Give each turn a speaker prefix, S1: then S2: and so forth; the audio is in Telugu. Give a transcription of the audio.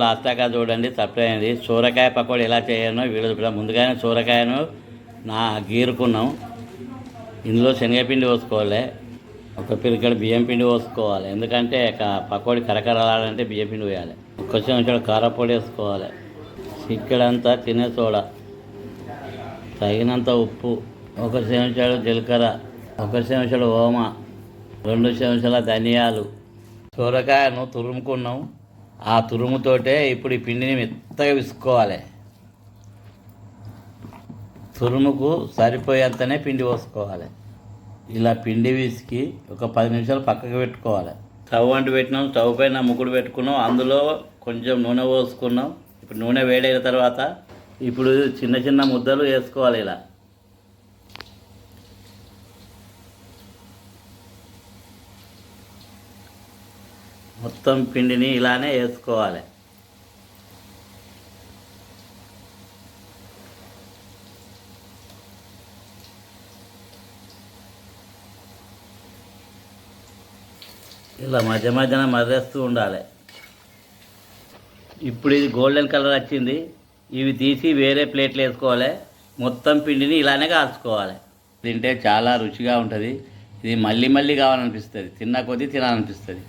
S1: లాస్తాగా చూడండి తప్పైంది. సూరకాయ పకోడీ ఎలా చేయాలో వీడియో ముందుగానే సూరకాయను నా గీరుకున్నాం. ఇందులో శనగపిండి పోసుకోవాలి. ఒక పిరికడ బియ్యం పిండి పోసుకోవాలి. ఎందుకంటే పకోడీ కరకరలాడంటే బియ్యం పిండి పోయాలి. ఒక చెంచాడు కారపొడి వేసుకోవాలి. చిక్కడంతా తినే సోడా. తగినంత ఉప్పు ఒక చెంచాడు జీలకర్ర ఒక చెంచాడు ఓమ రెండు చెంచాల ధనియాలు. సూరకాయను తురుముకున్నాం. ఆ తురుముతోటే ఇప్పుడు ఈ పిండిని మెత్తగా విసుకోవాలి తురుముకు సరిపోయేంతనే పిండి పోసుకోవాలి. ఇలా పిండి విసికి ఒక పది నిమిషాలు పక్కకు పెట్టుకోవాలి. స్టవ్ వంటి పెట్టినాం స్టవ్ పైన ముగ్గుడు పెట్టుకున్నాం అందులో కొంచెం నూనె పోసుకున్నాం. ఇప్పుడు నూనె వేడైన తర్వాత ఇప్పుడు చిన్న చిన్న ముద్దలు వేసుకోవాలి ఇలా. మొత్తం పిండిని ఇలానే వేసుకోవాలి. ఇలా మధ్య మధ్యన మర్రేస్తూ ఉండాలి. ఇప్పుడు ఇది గోల్డెన్ కలర్ వచ్చింది. ఇవి తీసి వేరే ప్లేట్లు వేసుకోవాలి. మొత్తం పిండిని ఇలానే కాల్చుకోవాలి. తింటే చాలా రుచిగా ఉంటుంది. ఇది మళ్ళీ మళ్ళీ కావాలనిపిస్తుంది. తిన్న కొద్దీ తినాలనిపిస్తుంది.